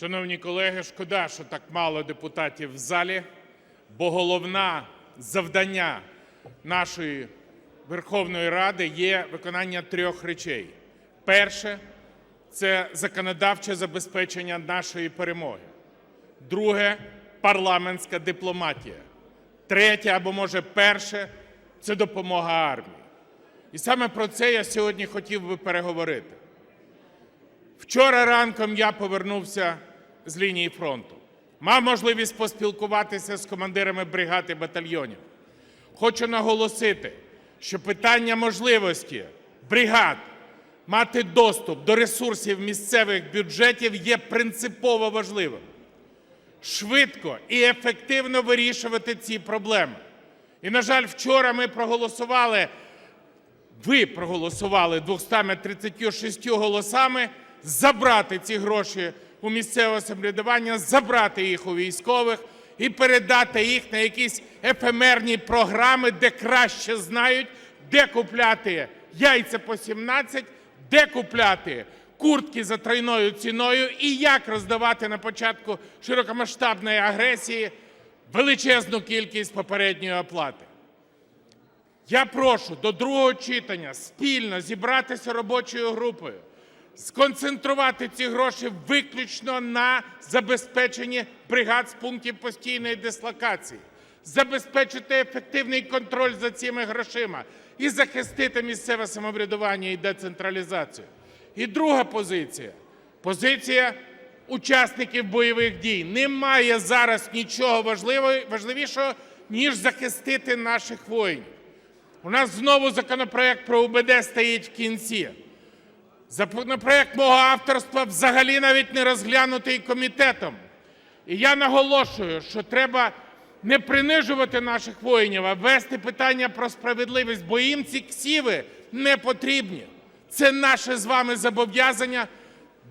Шановні колеги, шкода, що так мало депутатів в залі, бо головне завдання нашої Верховної Ради є виконання трьох речей. Перше це законодавче забезпечення нашої перемоги. Друге парламентська дипломатія. Третє або може перше це допомога армії. І саме про це я сьогодні хотів би переговорити. Вчора ранком я повернувся з лінії фронту. Мав можливість поспілкуватися з командирами бригад і батальйонів. Хочу наголосити, що питання можливості бригад мати доступ до ресурсів місцевих бюджетів є принципово важливим. Швидко і ефективно вирішувати ці проблеми. І, на жаль, вчора ми проголосували ви проголосували 236 голосами забрати ці гроші у місцеве самоврядування, забрати їх у військових і передати їх на якісь ефемерні програми, де краще знають, де купляти яйця по 17, де купляти куртки за тройною ціною і як роздавати на початку широкомасштабної агресії величезну кількість попередньої оплати. Я прошу до другого читання спільно зібратися робочою групою, сконцентрувати ці гроші виключно на забезпеченні бригад з пунктів постійної дислокації, забезпечити ефективний контроль за цими грошима і захистити місцеве самоврядування і децентралізацію. І друга позиція позиція учасників бойових дій. Немає зараз нічого важливішого, ніж захистити наших воїнів. У нас знову законопроект про УБД стоїть в кінці. Законопроект мого авторства взагалі навіть не розглянутий комітетом. І я наголошую, що треба не принижувати наших воїнів, а вести питання про справедливість, бо їм ці ксіви не потрібні. Це наше з вами зобов'язання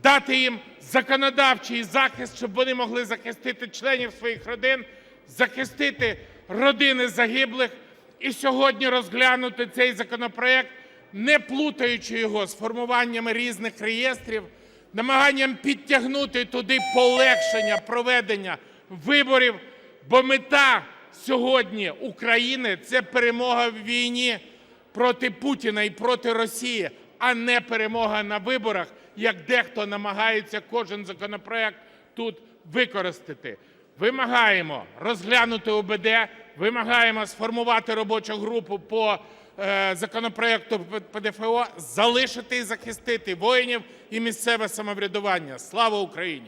дати їм законодавчий захист, щоб вони могли захистити членів своїх родин, захистити родини загиблих і сьогодні розглянути цей законопроект, не плутаючи його з формуваннями різних реєстрів, намаганням підтягнути туди полегшення проведення виборів, бо мета сьогодні України це перемога в війні проти Путіна і проти Росії, а не перемога на виборах, як дехто намагається кожен законопроект тут використати. Вимагаємо розглянути ОБД, вимагаємо сформувати робочу групу по законопроекту ПДФО, залишити і захистити воїнів і місцеве самоврядування. Слава Україні!